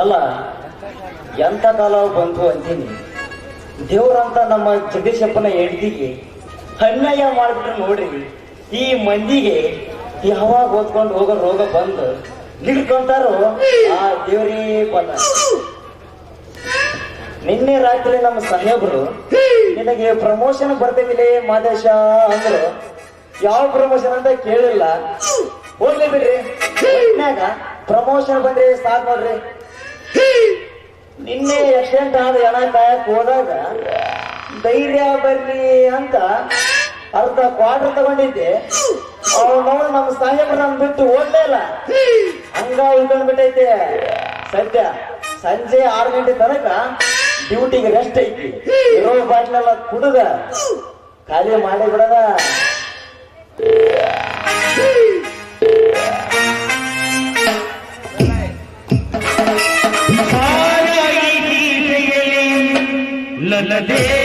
ಅಲ್ಲ, ಎಂತ ಕಾಲ ಬಂತು ಅಂತೀನಿ. ದೇವ್ರಂತ ನಮ್ಮ ಜಗದೀಶಪ್ಪನ ಹೆಂಡತಿಗೆ ಅನ್ಯಾಯ ಮಾಡಿಬಿಟ್ರು ನೋಡಿ ಈ ಮಂದಿಗೆ ಯಾವಾಗ ಓದ್ಕೊಂಡು ಹೋಗೋ ರೋಗ ಬಂದು ನಿಲ್ಕೊಂತಾರೋ ಆ ದೇವ್ರೇ ಬಲ್ಲ ನಿನ್ನೆ ರಾತ್ರಿ ನಮ್ಮ ಸಾಹೇಬ್ರು ನಿನಗೆ ಪ್ರಮೋಷನ್ ಬರ್ತೇವಿಲ್ಲ ಮಾದೇಶ ಅಂದ್ರು. ಯಾವ ಪ್ರಮೋಷನ್ ಅಂತ ಕೇಳಿಲ್ಲ. ಹೋಗ್ಲಿ ಬಿಡ್ರಿ. ಪ್ರಮೋಷನ್ ಬಂದ್ರೆ ಸಾಕ್ ನೋಡ್ರಿ ನಿನ್ನೆ ಆಕ್ಸಿಡೆಂಟ್ ಆದ ಹೆಣ ಕಾಯಕ್ ಹೋದಾಗ ಧೈರ್ಯ ಬರ್ಲಿ ಅಂತ ಅರ್ಧ ಕ್ವಾರ್ಟರ್ ತಗೊಂಡಿದ್ದೆ. ಅವನವನು ನಮ್ಮ ಸಾಹೇಬ್ರ ನನ್ ಬಿಟ್ಟು ಓಡ್ಲೇ ಇಲ್ಲ. ಹಂಗ ಉಳ್ಕೊಂಡ್ ಬಿಟ್ಟೈತೆ ಸದ್ಯ ಸಂಜೆ ಆರು ಗಂಟೆ ತನಕ ಡ್ಯೂಟಿಗೆ ರೆಸ್ಟ್ ಐತಿ. ಇರೋ ಬಾಟ್ಲೆಲ್ಲ ಕುಡುದ ಖಾಲಿ ಮಾಡಿ ಬಿಡದ ಏನ್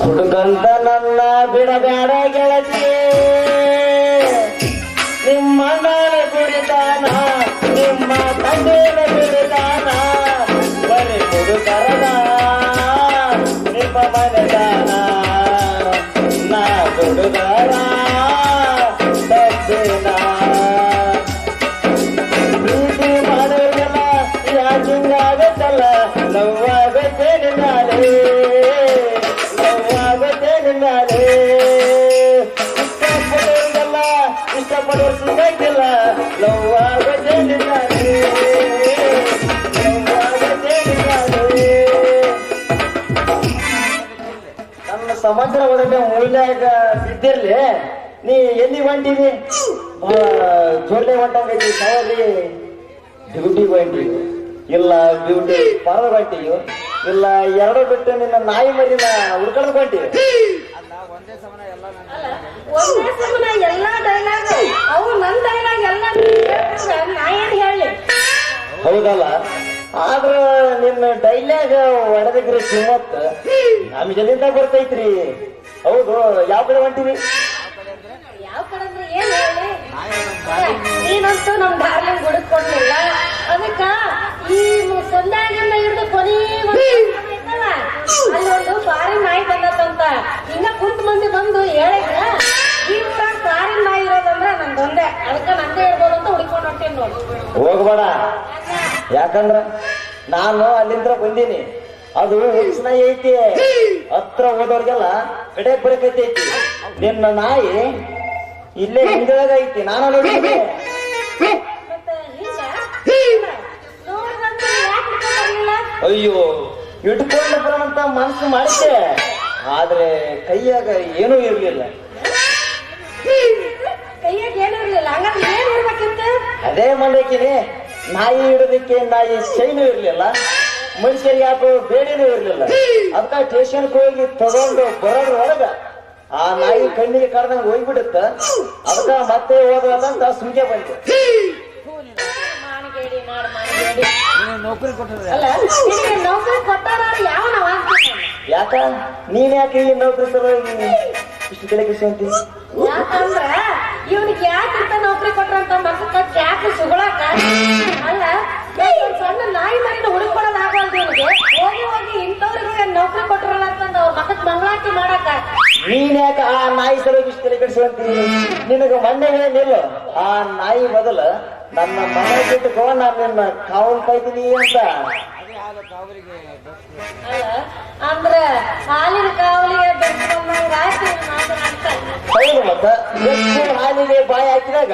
ಹುಡುಗಂತ ನನ್ನ ಬಿಡಬೇಡ ಗೆಳತಿ ನಿಮ್ಮ ಅಣ್ಣನ ಕುಡಿತಾನ ನಿಮ್ಮ ತಂದೆನ ಬಿಡಿತಾನ ಬರೀ ಹುಡುಗರನ ನಿಮ್ಮ ಮನೆದಾನ ನಾ ಹುಡುಗರ ನನ್ನ ಸಮಾಚಾರ ಓದಕ್ಕೆ ಮೂಲ್ಯಾಗ ಬಿದ್ದಿರ್ಲಿ ನೀ ಎಲ್ಲಿ ಹೊಂಟಿದಿ? ಜೊಲ್ಲೆ ಹೊಂಟಿ ಸಾವಿರ. ಡ್ಯೂಟಿ ಹೊಂಟಿ. ಇಲ್ಲ ಡ್ಯೂಟಿ ಪಾರ್ಲರ್ ಹೊಂಟಿವಿ ಇಲ್ಲ ಎರಡು ಬಿಟ್ಟು ನಿನ್ನ ನಾಯಿ ಮರಿನ ಹುಡ್ಕೊಂಡು ಹೊಂಟಿ. ಅಲ್ಲ ಒಂದೇ ಸಮನ ಎಲ್ಲ ಒಂದೇ ಸಮನ ಎಲ್ಲಾ ಡೈಲಾಗ್ ಅವು ನನ್ ಡೈಲಾಗ್ ಎಲ್ಲ ಕೇಳ್ಕೊಂಡ್ರೆ ನಾ ಹೇಳಿ? ಹೌದಲ್ಲ. ಆದ್ರ ನಿನ್ನ ಡೈಲಾಗ್ ಒಡೆದಕ್ರಿ ಕಿಮ್ಮತ್ ನಮ್ಗೆ ಎಲ್ಲಿಂದ ಬರ್ತೈತ್ರಿ ಹೌದು ಯಾವ ಕಡೆ ಹೊಂಟಿವಿ ಯಾವ ಕಡೆ ಅಂದ್ರೆ ಏನ್ ಹೇಳಿ? ನೀನಂತೂ ನಮ್ ಡಾರ್ಲಿಂಗ್ ಗುಡಕ್ ಕೊಡ್ಲಿಲ್ಲ ಅದಕ್ಕ ಈ ಸಂದಾಗಿಂದ ಹಿಡಿದು ಕೊನೆ ಅಲ್ಲಿ ಒಂದು ಬಾರಿ ನಾಯಿ ಬಂದತ್ತಂತ. ಇನ್ನ ಕುಂತ ಮಂದಿ ಬಂದು ಹೇಳಿದ್ರ ಈ ಊರಾಗ ಬಾರಿ ನಾಯಿ ಇರೋದಂದ್ರ ನಂದೊಂದೇ ಅದಕ್ಕ ನಂದೇ ಇರ್ಬೋದು ಅಂತ ಹುಡ್ಕೊಂಡು ಹೊಂಟೇನ್ ನೋಡಿ. ಹೋಗ್ಬೇಡ. ಯಾಕಂದ್ರ ನಾನು ಅಲ್ಲಿಂದ ಬಂದೀನಿ. ಅದು ಹುಚ್ಚ ಐತಿ. ಹತ್ರ ಹೋದವ್ರಿಗೆಲ್ಲ ಕಡೆ ಬರಕೈತಿ ಐತಿ. ನಿನ್ನ ನಾಯಿ ಇಲ್ಲೇ ಹಿಂದೊಳಗ ಐತಿ. ನಾನು ನೋಡಿದ್ದೆ ಅಯ್ಯೋ ಇಟ್ಕೊಂಡು ಬರೋಂತ ಮನಸ್ಸು ಮಾಡಿದ್ದೆ. ಆದ್ರೆ ಕೈಯಾಗ ಏನೂ ಇರ್ಲಿಲ್ಲ. ಕೈಯಾಗ ಏನೂ ಇರ್ಲಿಲ್ಲ. ಹಂಗಾದ್ರೆ ಏನ್ ಇರ್ಬೇಕಿತ್ತು? ಅದೇ ಮಾಡಕಿನಿ ನಾಯಿ ಹಿಡೋದಕ್ಕೆ ನಾಯಿ ಶೈನು ಇರ್ಲಿಲ್ಲ. ಮನುಷ್ಯರಿಗೆ ಯಾಕೋ ಬೇಡಿನೂ ಇರಲಿಲ್ಲ. ಅದಕ್ಕ ಸ್ಟೇಷನ್ಗೆ ಹೋಗಿ ತಗೊಂಡು ಬರೋದ್ರೊಳಗ ಆ ನಾಯಿ ಕಣ್ಣಿಗೆ ಕಡ್ದಂಗ ಹೋಗ್ಬಿಡುತ್ತ. ಅದಕ್ಕ ಮತ್ತೆ ಹೋದಂತ ಸುಮ್ಕೆ ಬಂತು ಯಾಕ? ನೀನ್ ಯಾಕೆ ಈ ನೌಕರಿ ಸಲುವಾಗಿ ಇಷ್ಟು ತಲೆ ಕೃಷಿ ಅಂತೀನಿ ಯಾಕಂದ್ರ ಇವನಿಗೆ ಯಾಕಿಂತ ನೌಕರಿ ಕೊಟ್ರಂತ ಮಕ್ಕಳ ಯಾಕೆ ಸುಗಳಾಕ ಅಲ್ಲ ಒಂದ್ ಸಣ್ಣ ನಾಯಿ ಮರಿನ ಹುಡುಕೊಡೋದ್ ಆಗಲ್ದು ಇವನಿಗೆ ಹೋಗಿ ಹೋಗಿ ಇಂಥವ್ರಿಗೆ ನೌಕರಿ ಕೊಟ್ರಲ್ಲ ಅಂತಂದ ಅವ್ರ ಮಕ್ಕಳ ಮಂಗಳಾರತಿ ಮಾಡಾಕ ನೀನ್ ಯಾಕೆ ಆ ನಾಯಿ ತಲೆ ನಿನಗ ಮೊನ್ನೆ ಹೇಳಿಲ್ಲ ಆ ನಾಯಿ ಮೊದಲ ನನ್ನ ಮನೆ ಬಿಟ್ಟುಕೋ ನಾನು ನಿನ್ನ ಕಾವಲ್ ಕಾಯ್ತೀನಿ ಅಂತ. ಅಂದ್ರ ಹಾಲಿನ ಕಾವಲಿಗೆ. ಹೌದು ಮತ್ತ ಬೆಕ್ಕು ಹಾಲಿಗೆ ಬಾಯಿ ಹಾಕಿದಾಗ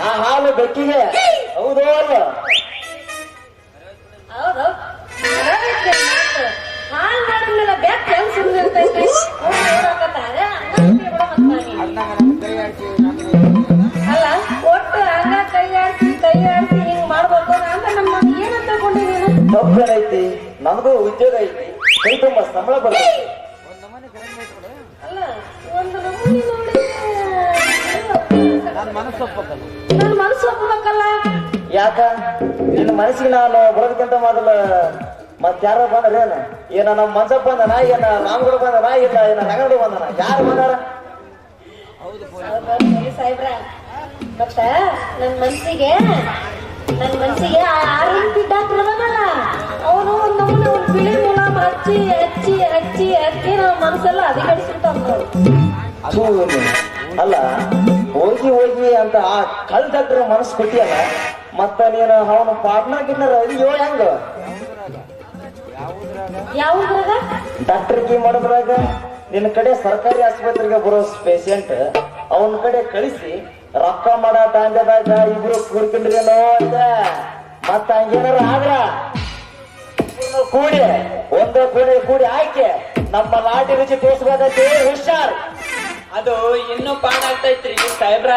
ಆ ಹಾಲು ಬೆಕ್ಕಿಗೆ. ಹೌದು ಅಲ್ಲ? ಹೌದು. ಹಾಲು ಮಾಡಿದ್ಮೇಲೆ ಬೆಕ್ಕು ಹೆಂಗ್ ಸುಮ್ಮನೆ ನೀನು ಐತಿ ನಮಗೂ ಉದ್ಯೋಗ ಐತಿ ಕೈ ತುಂಬ ಸಂಬಳ ಬರ್ತೈತಿ. ಒಂದು ನಮೂನೆ ಕರೆಂಟ್ ಐತ್ಬಿಡು ಅಲ್ಲ ಒಂದು ನೋಡಿ. ನನ್ನ ಮನಸ್ಸು ನನ್ನ ಯಾಕ? ನಿನ್ನ ಮನಸ್ಸಿಗೆ ನಾನು ಬರೋದಕ್ಕಿಂತ ಮೊದಲು ಮತ್ ಯಾರ ಬಂದ್ರೇನ ಏನ? ನಮ್ಮ ಮನ್ಸಪ್ಪ ಬಂದನ ಏನ? ರಾಮಗೌಡ ಬಂದನ ಇಲ್ಲ ಏನ? ರಂಗಗೌಡ ಬಂದನ ಯಾರು ಬಂದಾರ? ಸಾಹೇಬ್ರ. ಮತ್ತ ನನ್ ಮನ್ಸಿಗೆ ನನ್ ಮನಸ್ಸಿಗೆ ಆ ಆರ್ ಡಾಕ್ಟರ್ ಅವನು ನಮ್ಮನ್ನ ಒಂದು ಬಿಳಿ ಮುಲಾಮ್ ಹಚ್ಚಿ ಹಚ್ಚಿ ಹಚ್ಚಿ ಹಚ್ಚಿ ನಮ್ಮ ಮನಸ್ಸೆಲ್ಲ ಅಧಿಕರಿಸಿರ್ತಾವ ನೀನು. ಅಲ್ಲ ಹೋಗಿ ಹೋಗಿ ಅಂತ ಆ ಕಲ್ ಡಾಕ್ಟರ್ ಮನಸ್ಸು ಕೊಟ್ಟಿಯಲ್ಲ ಮತ್ತ ನೀನು ಅವನು ಪಾರ್ಟ್ನರ್ ಗಿಟ್ನರ್ ಅಯ್ಯೋ ಹೆಂಗ? ಯಾವ್ದ್ರಾಗ ಡಾಕ್ಟರ್ ಕಿ ಮಾಡಿದ್ರಾಗ ನಿನ್ನ ಕಡೆ ಸರ್ಕಾರಿ ಆಸ್ಪತ್ರೆಗೆ ಬರೋ ಪೇಷಂಟ್ ಅವನ ಕಡೆ ಕಳಿಸಿ ರೊಕ್ಕ ಮಾಡೋ ದಾಂಡ್ಯದಾಗ ಇಬ್ರು ಕೂಡ್ಕೊಂಡ್ರೇನೋ ಅಂತ. ಮತ್ತ ಹಂಗೇನಾರ ಆದ್ರ ಕೂಡಿ ಒಂದೇ ಕೂಡಿ ಕೂಡಿ ಆಯ್ಕೆ ನಮ್ಮ ಲಾಟಿ ರುಚಿ ತೋರಿಸ್ಬೇಕಂತ ಹುಷಾರ್. ಅದು ಇನ್ನೂ ಪಾಡಾಗ್ತೈತ್ರಿ ಸಾಹೇಬ್ರ.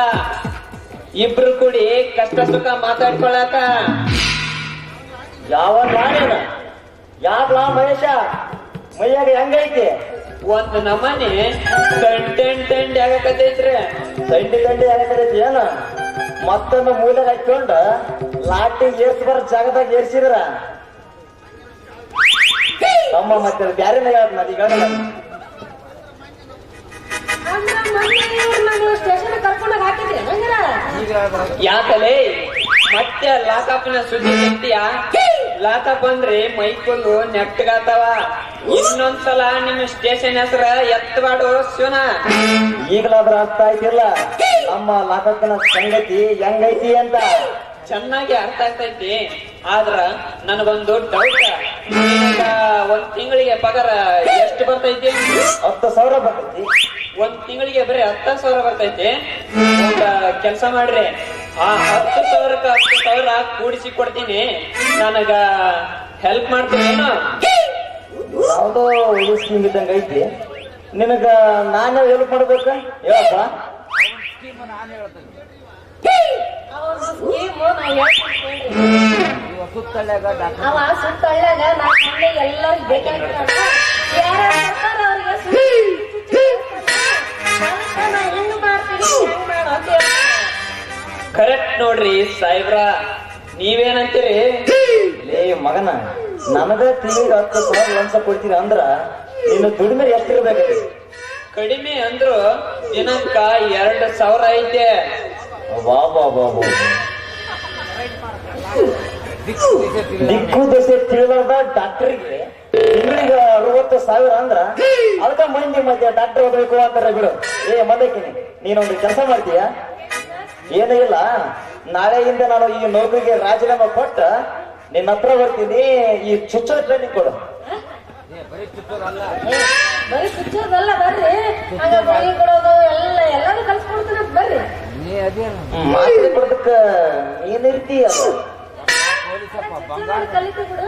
ಇಬ್ರು ಕೂಡಿ ಕಷ್ಟ ಸುಖ ಮಾತಾಡ್ಕೊಳಕ. ಯಾವ ನಾನೇನ ಯಾಕ್ಲಾ ಮಹೇಶ? ಮೈಯಾಗ ಹೆಂಗೈತಿ? ಒಂದ್ ನಮನಿ ತಂಡ್ ತಂಡ್ ತಂಡ್ ಯಾಕೈತ್ರಿ ದಂಡಿ ದಂಡಿ ಆಗತೈತಿ ಏನ? ಮತ್ತೊಂದು ಮೂಲೆ ಹಾಕೊಂಡ ಲಾಟಿ ಏರ್ಸ್ ಬರ ಜಾಗದಾಗ ಏರ್ಸಿದ್ರ? ತಮ್ಮ ಮತ್ತೆ ಬ್ಯಾರೆನ ಹೇಳದ್ ನಾ ಈಗ ಯಾಕಲೇ ಮತ್ತೆ ಲಾಕಪ್ನ ಸುದ್ದಿ ಸಿಗ್ತೀಯ? ಲಾಕಪ್ ಬಂದ್ರೆ ಮೈಕೊಂಡು ನೆಟ್ಟಗಾತವ. ಇನ್ನೊಂದ್ಸಲ ನಿಮ್ಮ ಸ್ಟೇಷನ್ ಹೆಸರ ಎತ್ತಬಾಡು ಶಿವನ. ಈಗಲಾದ್ರ ಅರ್ಥ ಆಯ್ತಿಲ್ಲ ನಮ್ಮ ಲಾತಕ್ಕನ ಸಂಗತಿ ಹೆಂಗೈತಿ ಅಂತ. ಚೆನ್ನಾಗಿ ಅರ್ಥ ಆಗ್ತೈತಿ. ಆದ್ರ ನನಗೊಂದು ಡೌಟ್ ನಿನಗ ಒಂದ್ ತಿಂಗಳಿಗೆ ಪಗಾರ ಎಷ್ಟು ಬರ್ತೈತಿ? ಹತ್ತು ಸಾವಿರ ಬರ್ತೈತಿ. ಒಂದ್ ತಿಂಗಳಿಗೆ ಬರೀ ಹತ್ತ ಸಾವಿರ ಬರ್ತೈತಿ. ಒಂದ ಕೆಲಸ ಮಾಡ್ರಿ. ಆ ಹತ್ತು ಸಾವಿರಕ್ಕ ಹತ್ತು ಸಾವಿರ ಕೂಡಿಸಿ ಕೊಡ್ತೀನಿ. ನನಗ ಹೆಲ್ಪ್ ಮಾಡ್ತೀನೇನು ಯಾವುದೋ ಸ್ಕೀಮ್ ಇದ್ದಂಗ ಐತಿ. ನಿನಗ ನಾನು ಹೆಲ್ಪ್ ಮಾಡ್ಬೇಕ? ಹೇಳಪ್ಪ. ಸ್ಕೀಮ್ ನಾನು ಹೇಳ್ತೇನೆ. ಕರೆಕ್ಟ್ ನೋಡ್ರಿ ಸಾಹೇಬ್ರ, ನೀವೇನಂತೀರಿ? ಲೇ ಮಗನ ನನಗ ತಿಂಗಳಿಗೆ ಹತ್ತು ಸಾವಿರ ಲಂಚ ಕೊಡ್ತೀನಿ ಅಂದ್ರ ನೀನು ದುಡಿಮೆ ಎಷ್ಟಿರ್ಬೇಕು ಕಡಿಮೆ ಅಂದ್ರು ದಿನಕ್ಕ ಎರಡು ಸಾವಿರ ಐತೆ. ದಿಕ್ಕು ದಶೆ ತಿಳಿದ ಡಾಕ್ಟ್ರಿಗೆ. ತಿಂಗಳಿಗೆ ಅರವತ್ತು ಸಾವಿರ ಅಂದ್ರ ಅದಕ್ಕ ಮಂದಿ ಮಧ್ಯ ಡಾಕ್ಟರ್ ಓದಬೇಕು ಅಂತಾರೆ ಬಿಡು. ಏ ಮದಕಿನಿ ನೀನೊಂದು ಕೆಲಸ ಮಾಡ್ತೀಯ? ಏನೂ ಇಲ್ಲ. ನಾಳೆಯಿಂದ ನಾನು ಈ ನೌಕರಿಗೆ ರಾಜೀನಾಮೆ ಕೊಟ್ಟ ನಿನ್ನ ಹತ್ರ ಬರ್ತೀನಿ. ಈ ಚುಚ್ಚೋ ಟ್ರೈನಿಂಗ್ ಕೊಡು. ಬರೀ ಚುಚ್ಚೋದಲ್ಲ, ಬರ್ರಿ. ಕೊಡೋದು, ಎಲ್ಲ ಎಲ್ಲರೂ ಕಲ್ಸ್ಕೊಡ್ತೀನಿ, ಬರ್ರಿ. ನೀ ಅದೇನು? ಪೊಲೀಸಪ್ಪ ಬಂಗಾರ ಚುಚ್ಚೋದು ಕಲಿತು ಬಿಡು.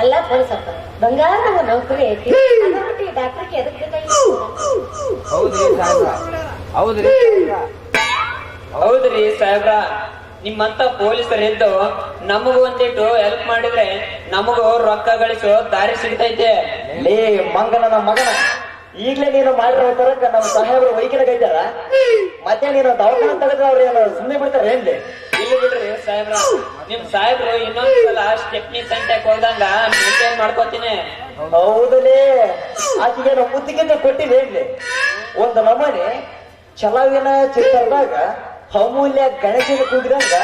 ಅಲ್ಲ ಪೊಲೀಸಪ್ಪ. ಬಂಗಾರ ನಮ್ಮ ನೌಕರಿ ಐತಿ. ಅದ್ರ ಬಿಟ್ಟು ಈ ಡಾಕ್ಟರ್ಗೆ ಎದಕ್ ಬೇಕಾಗಿತ್ತು? ಹೌದ್ರಿ ಸಾಹೇಬ್ರ. ಹೌದ್ರಿ. ಸಾಹೇಬ್ರ ಹೌದ್ರಿ ಸಾಹೇಬ್ರ. ನಿಮ್ಮಂತ ಪೊಲೀಸರಿದ್ದು ನಮಗೂ ಒಂದಿಟ್ಟು ಹೆಲ್ಪ್ ಮಾಡಿದ್ರೆ ನಮಗೂ ರೊಕ್ಕ ಗಳಿಸೋ ದಾರಿ ಸಿಗ್ತೈತೆ. ಲೇ ಮಂಗನ ಮಗನ. ಈಗ್ಲೇ ನೀನು ಮಾಡಿರೋ ತರಕ ನಮ್ಮ ಸಾಹೇಬರು ವೈಕಿನ ಕೈತಾರ ಮತ್ತೆ ನೀನು ದವಾಖಾನ ತೆಗೆದ್ರೆ ಅವ್ರ ಏನು? ಸುಮ್ಮನೆ ಬಿಡ್ತಾರೆ ಏನ್ಲಿ? ಇಲ್ಲಿ ಬಿಡ್ರಿ ಸಾಹೇಬ್ರ. ನಿಮ್ ಸಾಹೇಬ್ರು ಇನ್ನೊಂದ್ಸಲ ಸ್ಟೆಪ್ನಿ ಸಂಟ್ಯಾಕ್ ಕೊಡ್ದಂಗ ಮೇಂಟೈನ್ ಮಾಡ್ಕೋತೀನಿ. ಹೌದಲೇ ಆಕೆಗೇನು ಮುತ್ತಿಗೆಂದು ಕೊಟ್ಟಿದ್ ಏನ್ಲಿ? ಒಂದು ನಮನೆ ಚಲಾವಿನ ಚಿತ್ರದಾಗ ಅಮೂಲ್ಯ ಗಣೇಶನ ಕೂಗಿದಂಗ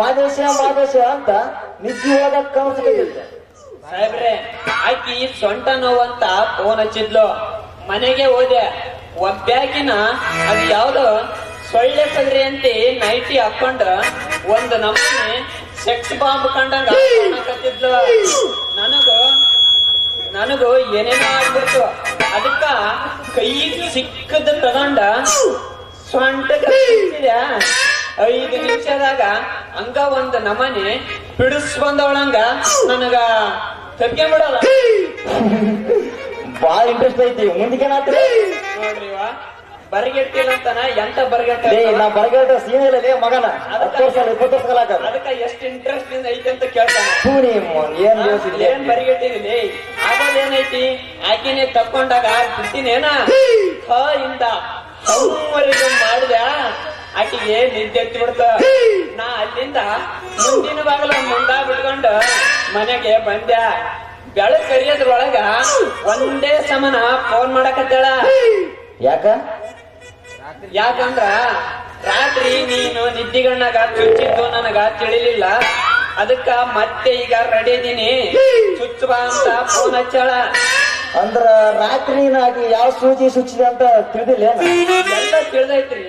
ಮಾದೇಶ ಮಾದೇಶ ಅಂತ ನಿಜವಾದ ಕನಸು ಸಾಹೇಬ್ರೆ ಆಕಿ ಸೊಂಟ ನೋವಂತ ಫೋನ್ ಹಚ್ಚಿದ್ಲು. ಮನೆಗೆ ಹೋದೆ. ಒಬ್ಯಾಕಿನ ಅದು ಯಾವ್ದೋ ಸೊಳ್ಳೆ ಪದ್ರಿ ಅಂತ ನೈಟಿ ಹಾಕೊಂಡ ಒಂದು ನಮ್ಮನೆ ಸೆಕ್ಸ್ ಬಾಂಬ್ ಕಂಡಂಗ ನನಗ ನನಗ ಏನೇನೋ ಆಗ್ಬಿಡ್ತು. ಅದಕ್ಕ ಕೈ ಸಿಕ್ಕದ ತಗೊಂಡ ಸೊಂಟ ಐದು ನಿಮಿಷದಾಗ ಹಂಗ ಒಂದ್ ನಮನೆ ಬಿಡಿಸ್ ಬಂದವಳಂಗ ನನಗ ತಪ್ಕೊಂಡ್ಬಿಡಲ್ಲ ಬಾಳ ಇಂಟ್ರೆಸ್ಟ್ ಐತಿ. ಮುಂದಕ್ಕೆ ಬರಗೆಟ್ಟಿಲ್ಲ ಅಂತಾನ ಎಂತ ಬರಗೆಟ್ಟ ನಾ ಬರಗಾಟ ಸೀನ್ ಇಲ್ಲ ಲೇ ಮಗನ. ಹತ್ತು ವರ್ಷ ಇಪ್ಪತ್ತು ವರ್ಷ ಕಲಾಕ ಅದಕ್ಕ ಎಷ್ಟ್ ಇಂಟ್ರೆಸ್ಟ್ ಇಂದ ಐತಿ ಅಂತ ಕೇಳ್ತಾನ. ಸೂನಿ ಏನ್ ಯೋಚಿಸಿಲ್ಲ ಏನ್ ಬರಿಗೆಟ್ಟಿದಿಲಿ ಆಗೋದೇನೈತಿ ಆಕಿನೇ ತಕ್ಕೊಂಡಾಗ ಬಿಟ್ಟಿನೇನ? ಹ ಇಂದ ಹೌವರೆಗೂ ಮಾಡಿದ? ಆಕಿಗೆ ನಿದ್ದೆ ಬಿಡ್ತ ನಾ ಅಲ್ಲಿಂದ ಮುಂದಿನ ಬಾಗಲ ಮುಂದ ಬಿಟ್ಕೊಂಡು ಮನೆಗೆ ಬಂದ್ಯ ಬೆಳಕ್ ಕರಿಯೋದ್ರೊಳಗ ಒಂದೇ ಸಮನ ಫೋನ್ ಮಾಡಕತ್ತಾಳ. ಯಾಕ? ಯಾಕಂದ್ರ ರಾತ್ರಿ ನೀನು ನಿದ್ದಿಗಣ್ಣಾಗ ಚುಚ್ಚಿದ್ದು ನನಗ ತಿಳಿಲಿಲ್ಲ. ಅದಕ್ಕ ಮತ್ತೆ ಈಗ ರೆಡಿ ಇದೀನಿ. ಚುಚ್ಚುವ ಅಂತ ಫೋನ್ ಹಚ್ಚಳ. ಅಂದ್ರ ರಾತ್ರಿ ನಾಗಿ ಯಾವ ಸೂಜಿ ಸುಚ್ಚಿದೆ ಅಂತ ತಿಳಿದಿಲ್ಲ ಎಲ್ಲ ತಿಳಿದೈತ್ರಿ.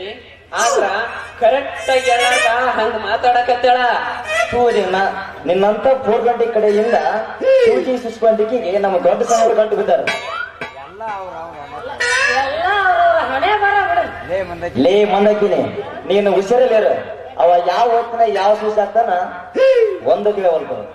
ಆದ್ರ ಕರೆಕ್ಟ್ ಆಗಿ ಹೇಳಾಕ ಹಂಗ ಮಾತಾಡಕತ್ತಾಳ. ಸೂಜಿ ನಾ ನಿನ್ನಂತ ಫೋರ್ ಗಂಟೆ ಕಡೆಯಿಂದ ಸೂಜಿ ಸುಚ್ಕೊಂಡಿಗೆ ನಮ್ಮ ದೊಡ್ಡ ಸಾಹೇಬರು ಕಂಡು ಬಿದ್ದಾರೆ. ಎಲ್ಲ ಅವ್ರ ಅವ್ರ ಎಲ್ಲ ಅವ್ರವ್ರ ಹಣೆ ಬರ ಬಿಡು. ಲೇ ಮಂದ ಮಂದಕ್ಕಿನಿ ನೀನು ಹುಷಾರಲ್ಲಿರ ಅವ ಯಾವ ಹೊತ್ತಿನ ಯಾವ ಸೂಸ್ ಆಗ್ತಾನ ಒಂದು ಮಗಳು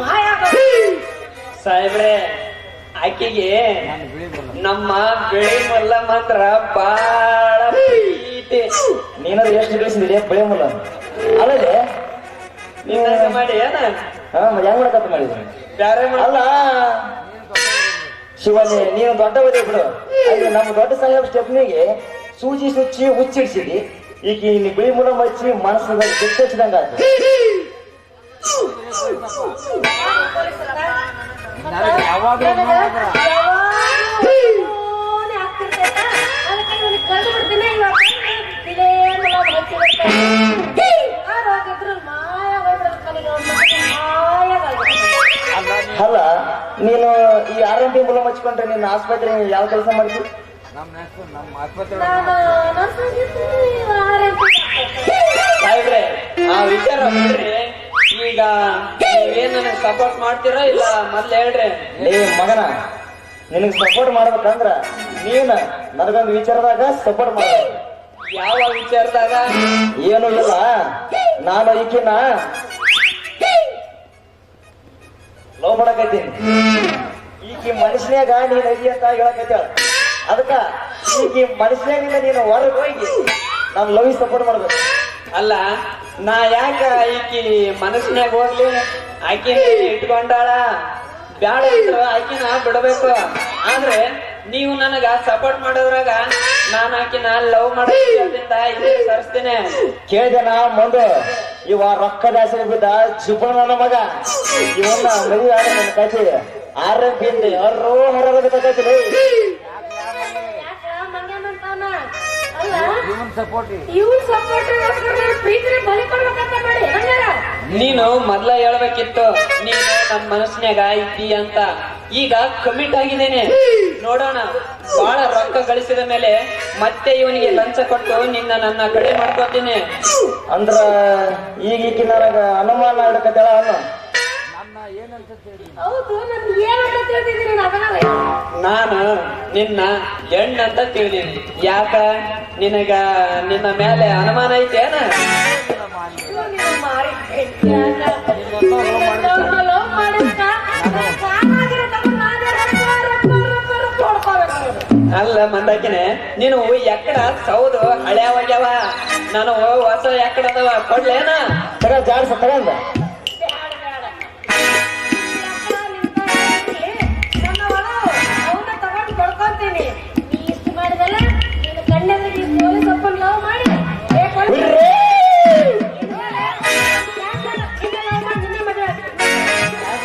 ಮಾಯ. ಸಾಹೇಬ್ರೆ ಆಕೆಗೆ ನಮ್ಮ ಬಿಳಿ ಮಲ್ಲ ಮಾತ್ರ ಬಾಳ ಪ್ರೀತಿ. ನೀನಾದ್ರು ಎಷ್ಟು ಗಳಿಸಿದ್ರಿ ಬಿಳಿ ಮುಲ್ಲ ಅಲ್ಲದೆ ನೀವು ಮಾಡಿ ಏನ? ಹಾ ಹೆಂಗ್ ಮಾಡಕತ್ತ ಮಾಡಿದ್ರಿ? ಬ್ಯಾರೆ ಅಲ್ಲ ಶಿವನೇ ನೀನು ದೊಡ್ಡ ಓದಿ ಬಿಡು. ಅಲ್ಲಿ ನಮ್ಮ ದೊಡ್ಡ ಸಾಹೇಬ್ ಸ್ಟೆಪ್ನಿಗೆ ಸೂಜಿ ಸುಚ್ಚಿ ಹುಚ್ಚಿಡ್ಸಿದಿ. ಈಗ ನೀ ಬಿಳಿ ಮೂಲ ಮಚ್ಚಿ ಮನಸ್ಸಿನ ಬಿಟ್ಟು ಆತು ನನಗೆ ಯಾವಾಗ ನನಗ ಯಾವಾಗ್ಲೂ. ಅಲ್ಲ ನೀನು ಈ ಆರೋಗ್ಯ ಮೂಲ ಮಚ್ಕೊಂಡ್ರೆ ನಿನ್ನ ಆಸ್ಪತ್ರೆ ಯಾವ ಕೆಲಸ ಮಾಡ್ತಿ? ನಮ್ಮ ನಮ್ಮ ಆಸ್ಪತ್ರೆ ಆ ವಿಚಾರ ಬಿಡ್ರಿ ಈಗ ಏನು ನನಗೆ ಸಪೋರ್ಟ್ ಮಾಡ್ತೀರಾ ಇಲ್ಲ ಮೊದ್ಲು ಹೇಳ್ರಿ. ಏ ಮಗನ ನಿನಗೆ ಸಪೋರ್ಟ್ ಮಾಡ್ಬೇಕಂದ್ರ ನೀನ್ ನನಗೊಂದು ವಿಚಾರದಾಗ ಸಪೋರ್ಟ್ ಮಾಡ. ಯಾವ ವಿಚಾರದಾಗ? ಏನು ಇಲ್ಲ. ನಾನು ಈಕಿನ ಲವ್ ಮಾಡಕತ್ತೀನಿ ಈಕಿ ಮನುಷ್ಯನ್ಯಾಗ ನೀನ್ ಐತಿ ಅಂತ ಹೇಳಕತ್ತಾಳ ಅದಕ್ಕ ಈಕಿ ಮನುಷ್ಯನಾಗಿಂದ ನೀನು ಹೊರಗೆ ಹೋಗಿ ನಾನು ಲವ್ ಸಪೋರ್ಟ್ ಮಾಡ್ಬೇಕು. ಅಲ್ಲ ನಾ ಯಾಕ ಈಕಿ ಮನಸ್ಸಿನಾಗ ಹೋಗ್ಲಿ? ಆಕಿನ ಇಟ್ಕೊಂಡಾಳ ಬ್ಯಾಡ ಅಂದ್ರು ಆಕಿನ ಬಿಡಬೇಕು. ಆದ್ರೆ ನೀವು ನನಗ ಸಪೋರ್ಟ್ ಮಾಡೋದ್ರಾಗ ನಾನು ಆಕಿನ ಲವ್ ಮಾಡೋದ್ರಿಂದ ಇಲ್ಲಿ ತರಿಸ್ತೀನಿ. ಕೇಳಿದೆ ನಾ ಮುಂದೆ. ಇವ ರೊಕ್ಕದ ಹೆಸರು ಬಿದ್ದ ನನ್ನ ಮಗ. ಇವನ್ನ ಮದುವೆ ಆಡ ನನ್ನ ಕಚಿ ಆರ್ ಬಿಂದು ಯಾರೋ ಹೊರಗಬೇಕಾಗ್ತದೆ ಯಾಕ ಮಂಗ್ಯಾನಂತಾನ? ಅಲ್ಲ ಇವನ್ ಸಪೋರ್ಟ್ ಇವ್ನ್ ಸಪೋರ್ಟ್ ಪ್ರೀತಿನೇ ಬಲಿ ಕೊಡ್ಬೇಕಂತ ಮಾಡಿ. ಹಂಗಾರ ನೀನು ಮೊದ್ಲ ಹೇಳ್ಬೇಕಿತ್ತು ನೀನು ನಮ್ ಮನಸ್ಸಿನಾಗ ಐತಿ ಅಂತ. ಈಗ ಕಮಿಟ್ ಆಗಿದ್ದೇನೆ. ನೋಡೋಣ ಬಹಳ ರೊಕ್ಕ ಗಳಿಸಿದ ಮೇಲೆ ಮತ್ತೆ ಇವನಿಗೆ ಲಂಚ ಕೊಟ್ಟು ನಿನ್ನ ನನ್ನ ಕಡೆ ಮಾಡ್ಕೊತೀನಿ. ಅಂದ್ರ ಈಗ ಈಕಿ ನನಗ ಅನುಮಾನ ಹಿಡ್ಕತ್ತೇಳ ಅನ್ನ ನನ್ನ ಏನಂತ ಹೇಳಿ ಹೌದು ನನ್ಗೆ ಏನಂತ ತಿಳಿದಿದ್ದೀನಿ ಅದನ್ನ ನಾನು ನಿನ್ನ ಹೆಣ್ಣಂತ ತಿಳಿದೀನಿ ಯಾಕ? ನಿನಗ ನಿನ್ನ ಮೇಲೆ ಅನುಮಾನ ಐತೇನ ತಗೊಂಡು ಅಲ್ಲ ಮಂದಾಕಿನೆ ನೀನು ಎಕ್ಕಡ ಸೌದು ಹಳ್ಯಾವಾಗ್ಯಾವ. ನಾನು ಹೊಸ ಎಕ್ಕಡ ಅದಾವ. ಕೊಡ್ಲೇನ ಜಾಡ್ಸ ತಗಂದ ನೀ ಇಷ್ಟು ಮಾಡಿದಲ್ಲ ನಿನ್ನ ಕಣ್ಣೆದುರಿಗೆ ಈ ಪೊಲೀಸ್ ಒಪ್ಪನ್ ಲವ್ ಮಾಡಿ.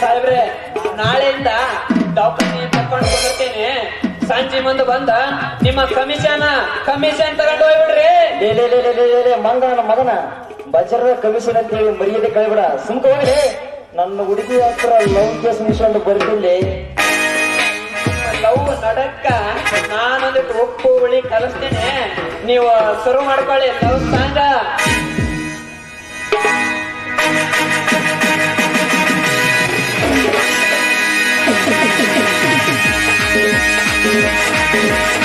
ಸಾಹೇಬ್ರೆ ನಾಳೆಯಿಂದ ಡಾಕ್ಟರ್ ತಕೊಂಡು ಬಂದಿರ್ತೇನೆ. ಸಂಜೆ ಮುಂದೆ ಬಂದ ನಿಮ್ಮ ಕಮಿಷನ್ ಕಮಿಷನ್ ತಗೊಂಡು ಹೋಗ್ಬಿಡ್ರಿ. ಲೇ ಲೇ ಲೇ ಲೇ ಲೇ ಲೇ ಲೇ ಮಂಗ ನನ್ನ ಮಗನ. ಬಜಾರದ ಕಮಿಷನ್ ಅಂತ ಹೇಳಿ ಮರ್ಯಾದೆ ಕಳಿಬಿಡ. ಸುಮ್ಕ ನನ್ನ ಹುಡುಗಿ ಹತ್ರ ಲವ್ ಕೇಸ್ ಮಿಷನ್ ಬರ್ತಿಲ್ಲಿ ನಡಕ್ಕ ನಾನೊಂದಿಟ್ಟು ಉಪ್ಪು ಹುಳಿ ಕಲಿಸ್ತೇನೆ ನೀವು ಶುರು ಮಾಡ್ಕೊಳ್ಳಿ ಸಾಂಗ. Thank